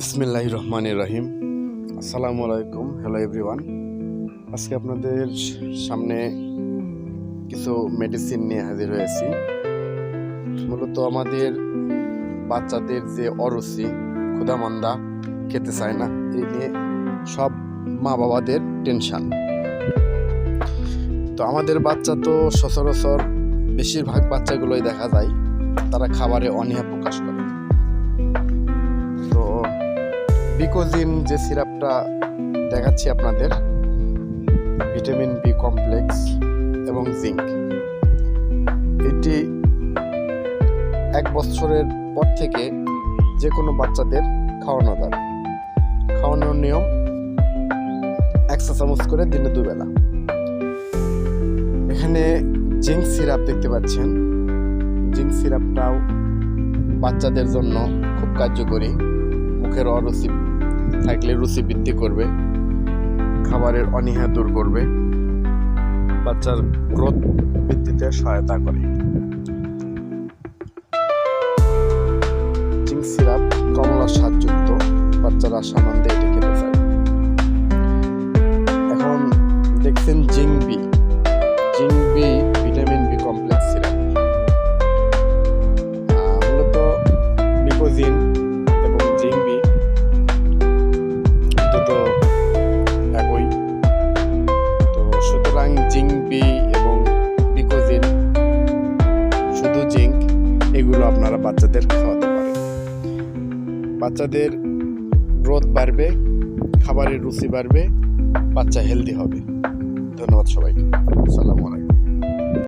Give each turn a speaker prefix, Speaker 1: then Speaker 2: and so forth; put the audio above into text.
Speaker 1: বিসমিল্লাহ রহমান রহিম। আসসালামু আলাইকুম। হ্যালো এভরিওয়ান আজকে আপনাদের সামনে কিছু মেডিসিন নিয়ে হাজির হয়েছি। মূলত আমাদের বাচ্চাদের যে অরুচি, ক্ষুধামন্দা, খেতে চায় না, এই নিয়ে সব মা বাবাদের টেনশান তো আমাদের বাচ্চা তো সচরাচর বেশিরভাগ বাচ্চাগুলোই দেখা যায়, তারা খাবারে অনীহা প্রকাশ করে। বিকোজিন যে সিরাপটা দেখাচ্ছি আপনাদের, ভিটামিন বি কমপ্লেক্স এবং জিঙ্ক। এটি এক বছরের পর থেকে যে কোনো বাচ্চাদের খাওয়ানো যাবে খাওয়ানোর নিয়ম একশো চামচ করে দিনে দুবেলা। এখানে জিঙ্ক সিরাপ দেখতে পাচ্ছেন। জিঙ্ক সিরাপটাও বাচ্চাদের জন্য খুব কার্যকরী। মুখের অরুচি থাকলে রুচি বৃদ্ধি করবে, খাবারের অনীহা দূর করবে, বাচ্চার গ্রোথ বৃদ্ধিতে সহায়তা করে। সিরাপ, কমলা স্বাদযুক্ত, বাচ্চারা সামান্য এটি সুতরাং জিঙ্গবি এবং বিকোজিন শুধু জিঙ্ক এগুলো আপনারা বাচ্চাদের খাওয়াতে পারেন। বাচ্চাদের গ্রোথ বাড়বে, খাবারের রুচি বাড়বে, বাচ্চা হেলদি হবে। ধন্যবাদ সবাইকে। আসসালামু আলাইকুম।